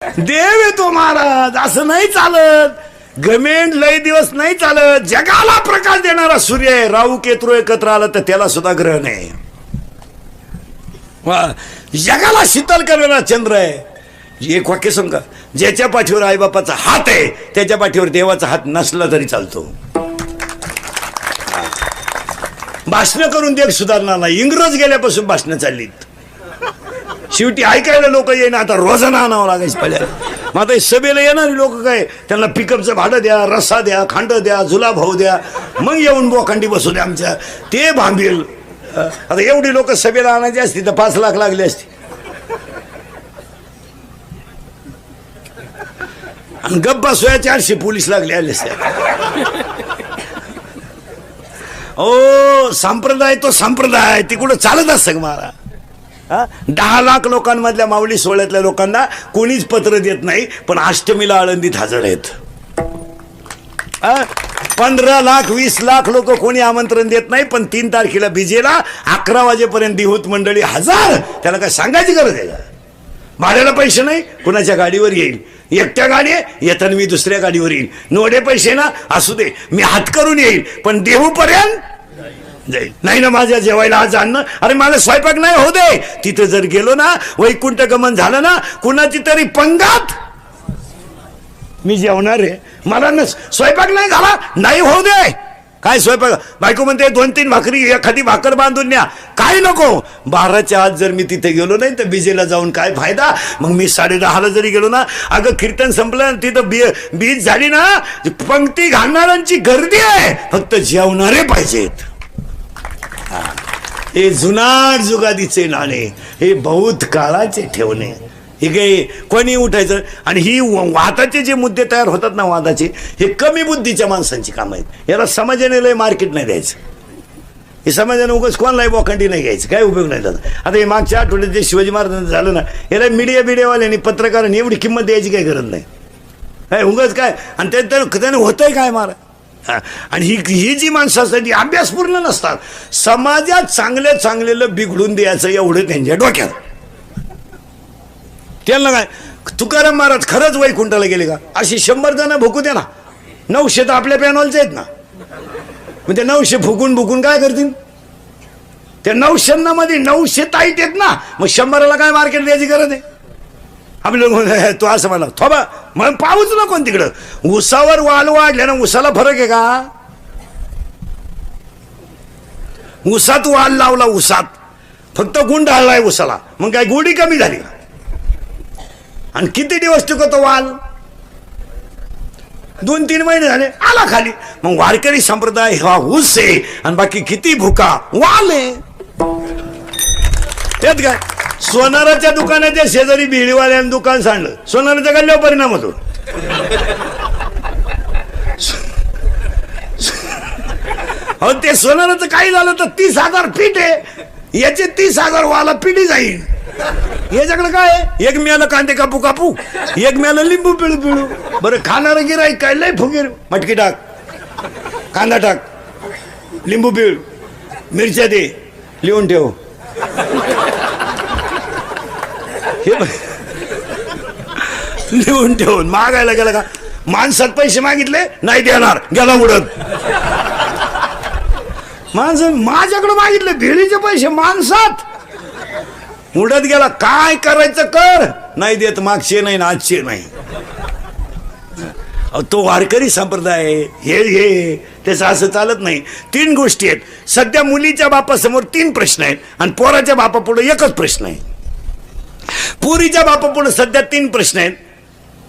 देव येतो महाराज असं नाही चालत. गमेंट लय दिवस नाही चालत. जगाला प्रकाश देणारा सूर्य आहे. राहू केतू एकत्र आलं तर त्याला सुद्धा ग्रहण आहे वा, जगाला शीतल करणारा चंद्र आहे. एक वाक्य सांग ज्याच्या पाठीवर आईबापाचा हात आहे त्याच्या पाठीवर देवाचा हात नसला तरी चालतो. भाषण करून देख सुधारणार नाही. इंग्रज गेल्यापासून भाषणं चाललीत. शेवटी ऐकायला लोक येईन. आता रोजाना आणावं लागायचं पहिल्या मग आता हे सभेला येणारे लोक काय? त्यांना पिकअपचं भाडं द्या रस्सा द्या खांड द्या जुला भाऊ हो द्या. मग येऊन बोखांडी बसू द्या आमच्या. ते भांबेल. आता एवढी लोक सभेला आणायची असती तर पाच लाख लागली असती. आणि गप्पा सोया चारशे पोलीस लागले आले असते. ओ संप्रदाय तो संप्रदाय. ती कुठं चालत असतं मला दहा लाख लोकांमधल्या माऊली सोहळ्यातल्या लोकांना कोणीच पत्र देत नाही पण अष्टमीला आळंदीत हजर आहेत. पंधरा लाख वीस लाख लोक कोणी आमंत्रण देत नाही पण तीन तारखेला बिजेला अकरा वाजेपर्यंत दिहूत मंडळी हजार. त्याला काय सांगायची गरज आहे? का भाड्याला पैसे नाही कुणाच्या गाडीवर येईल? एकट्या गाडी आहे येताना मी दुसऱ्या गाडीवर येईल नोडे पैसे ना असू दे मी हात करून येईल पण देहूपर्यंत जाईल नाही ना माझ्या जेवायला आज आणणं अरे मला स्वयंपाक नाही हो दे. तिथं जर गेलो ना वैकुंठ गमन झालं ना कुणाची तरी पंगात मी जेवणार आहे. मला न स्वयंपाक नाही झाला नाही होऊ दे. काय स्वयंपाक? बायको म्हणते दोन तीन भाकरी एखादी भाकर बांधून न्या. काय नको? बाराच्या आत जर मी तिथे गेलो नाही तर बीजेला जाऊन काय फायदा? मग मी साडे दहाला जरी गेलो ना अगं कीर्तन संपलं तिथं बी बीज झाली ना पंक्ती घालणाऱ्यांची गर्दी आहे. फक्त जेवणारे पाहिजेत. हे जुनाट जुगादीचे नाणे हे बहुत काळाचे ठेवणे. हे काही कोणी उठायचं? आणि ही वादाचे जे मुद्दे तयार होतात ना वादाचे हे कमी बुद्धीच्या माणसांची कामं आहेत. याला समाजाने लय मार्केट नाही द्यायचं. हे समाजाने उगाच कोणलाही बोखंडी नाही घ्यायचं. काय उपयोग नाही त्याचा. आता हे मागच्या आठवड्यात जे शिवाजी महाराजांचं झालं ना याला मीडिया बिडियावाल्यांनी पत्रकारांनी एवढी किंमत द्यायची काही गरज नाही. काय उगाच काय? आणि त्यानं होतंय काय महाराज आणि ही ही जी माणसं असतात ती अभ्यासपूर्ण नसतात समाजात चांगल्या चांगलेलं बिघडून द्यायचं एवढं त्यांच्या डोक्यात. त्यांना काय तुकाराम महाराज खरंच वैकुंठाला गेले का? अशी शंभर जण भुकू दे ना. नऊशे तर आपल्या पॅनॉलचे आहेत ना. मग ते नऊशे फुकून भुकून काय करतील? त्या नऊशेंना मध्ये नऊशे ताईट आहेत ना. मग शंभराला काय मार्केट द्यायची गरज आहे? आम्ही म्हणणं, तू असं म्हणा. थोबा मग पाहूच ना कोण तिकडं. उसावर वाल वाढल्या ना उसाला फरक आहे का? उसात वाल लावला उसात. फक्त गुंड हळलाय उसाला. मग काय गोडी कमी झाली आणि किती दिवस टिकवतो वाल? दोन तीन महिने झाले आला खाली. मग वारकरी संप्रदाय हा ऊस आहे आणि बाकी किती भुका? वाल आहे. त्यात काय सोनाराच्या दुकानाच्या शेजारी बिळीवाल्यानं दुकान सांडलं. सोनाराच्या गल्ल्यावर परिणाम होतो. हो ते सोनाराचं काही झालं तर तीस हजार फीट आहे. याचे तीस हजार वाला पिढी जाईल याच्याकडे काय एक मिळालं कांदे कापू कापू एक मिळालं लिंबू पिळू पिळू. बरं खाणारं गिराई काय? लय फुगीर. मटकी टाक कांदा टाक लिंबू पिळ मिरच्या दे लिहून ठेव. हे लिहून ठेवून मागायला गेला का? माणसात पैसे मागितले नाही देणार. गेला उडत. माणसं माझ्याकडे मागितले भेळीचे पैसे माणसात. उडत गेला काय करायचं कर? नाही देत मागचे नाही ना आजचे नाही. अहो, तो वारकरी संप्रदाय हे हे त्याचं असं चालत नाही. तीन गोष्टी आहेत. सध्या मुलीच्या बापासमोर तीन प्रश्न आहेत आणि पोराच्या बापापुढे एकच प्रश्न आहे. पुरीच्या बापापुढे सध्या तीन प्रश्न आहेत.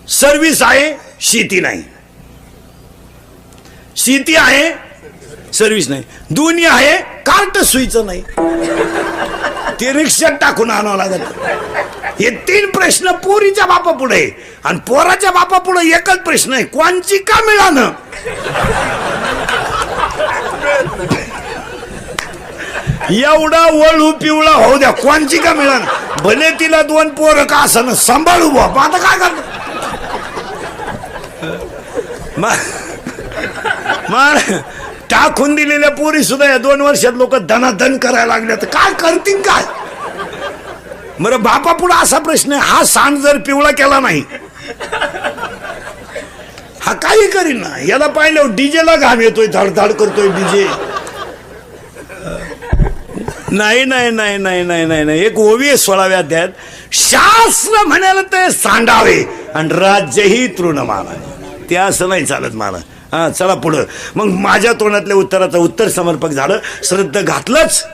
सर्व्हिस आहे शेती नाही. शेती आहे सर्व्हिस नाही. दोन्ही आहे कार्ट सुईचं नाही. ते रिक्षात टाकून आणावं लागत हे तीन प्रश्न पोरीच्या बापा पुढे आणि पोराच्या बापा पुढे एकच प्रश्न आहे. कोणची का मिळालं? एवढा वळू पिवळा होऊ द्या. कोणची का मिळालं? भले तिला दोन पोरं का असं सांभाळू बाप आता काय करणार? टाकून दिलेल्या पोरी सुद्धा या दोन वर्षात लोक धनाधन करायला लागले तर काय करतील काय? बरं बापा पुढे असा प्रश्न आहे, हा सांड जर पिवळा केला नाही हा काही करीन ना. याला पाहिलं डीजेला घाम येतोय धडधड करतोय डीजे. नाही नाही नाही नाही नाही नाही नाही. एक ओवी सोळाव्या अध्यायात. शास्त्र म्हणाल ते सांडावे आणि राज्यही तृणमानावे ते असं नाही चालत मला. हा चला पुढं. मग माझ्या तोंडातल्या उत्तराचं उत्तर समर्पक झालं. श्रद्ध घातलंच.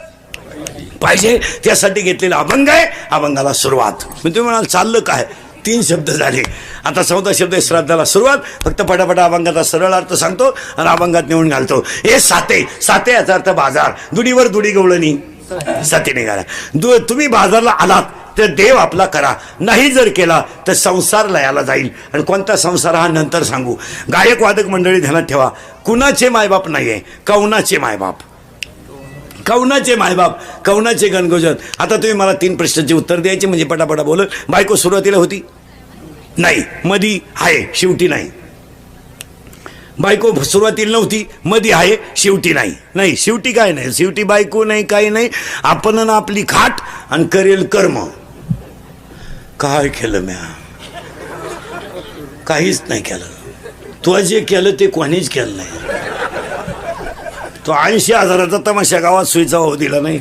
पाहिजे. त्यासाठी घेतलेला अभंग आहे. अभंगाला सुरुवात. म्हणजे तुम्ही म्हणाल चाललं काय? तीन शब्द झाले. आता चौदा शब्द आहे श्राद्धाला सुरुवात. फक्त पटापटा अभंगाचा सरळ अर्थ सांगतो आणि अभंगात नेऊन घालतो. हे साते. साते याचा अर्थ बाजार. दुडीवर दुडी गवळणी. साते निघाला दु तुम्ही बाजारला आलात तर देव आपला करा. नाही जर केला तर संसार लयाला जाईल. आणि कोणता संसार हा नंतर सांगू. गायक वादक मंडळी ध्यानात ठेवा. कुणाचे मायबाप नाही आहे कवनाचे मायबाप. कवनाचे मायबाप कवनाचे गणगोजन. आता तुम्ही मला तीन प्रश्नाची उत्तर द्यायची म्हणजे पटापटा बोलत. बायको सुरुवातीला होती? नाही. मधी आहे शेवटी नाही. बायको सुरुवातीला नव्हती मधी आहे शेवटी नाही. नाही शेवटी काय नाही? शेवटी बायको नाही काही नाही. आपण न आपली खाट आणि करेल कर्म. काय केलं म्या? काहीच नाही केलं. तू जे केलं ते कोणीच केलं नाही. तो ऐंशी हजाराचा तमाशा गावात सुईचा हो दिला नाही.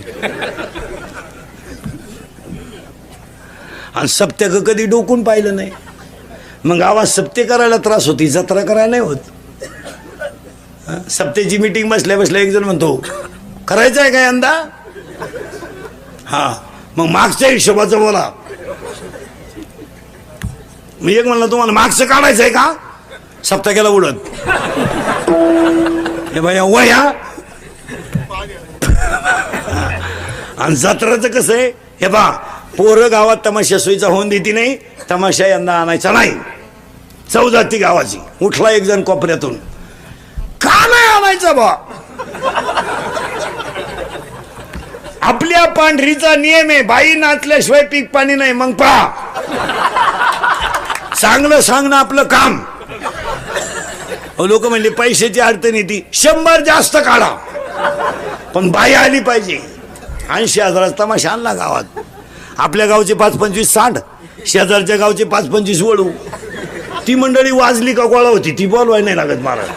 आणि सप्त्याक कधी डोकून पाहिलं नाही. मग गावात सप्ते करायला त्रास होती जत्रा करायला नाही होत. सप्तेची मीटिंग बसल्या बसल्या एक जण म्हणतो करायचं आहे काय यंदा? हा. मग मागच्या हिशोबाचं बोला. मी एक म्हणलं तुम्हाला मागचं काढायचं आहे का? सप्ताक्याला उडत. हे बाया वया आणि जत्राचं कसं आहे? हे बा पोरं गावात तमाशा सोयीचा होऊन देती नाही तमाशा यंदा आणायचा नाही. चौदाती गावाची. उठला एक जण कोपऱ्यातून. आणायचा बा. आपल्या पांढरीचा नियम आहे बाई नाचल्याशिवाय पीक पाणी नाही मग पहा. चांगलं सांगणं आपलं काम. लोक म्हणले पैशाची अडचण येते शंभर जास्त काढा. पण बाई आली पाहिजे. ऐंशी हजाराचा तमाशा आणला गावात. आपल्या गावचे पाच पंचवीस साठ शेजारच्या गावचे पाच पंचवीस वळू ती मंडळी वाजली का गोळा होती ती बोलवाय नाही लागत महाराज.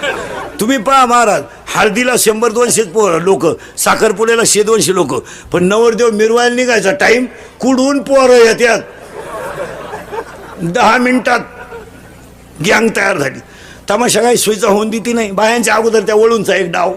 तुम्ही पहा महाराज हळदीला शंभर दोनशे लोक साखरपुड्याला शे दोनशे लोक. पण नवरदेव मिरवायला निघायचा टाइम कुडून पोरं येत्यात? दहा मिनिटात गँग तयार झाली. तमाशा काही सोयीचा होऊन देती नाही. बायांच्या अगोदर त्या वळूनचा एक डाव.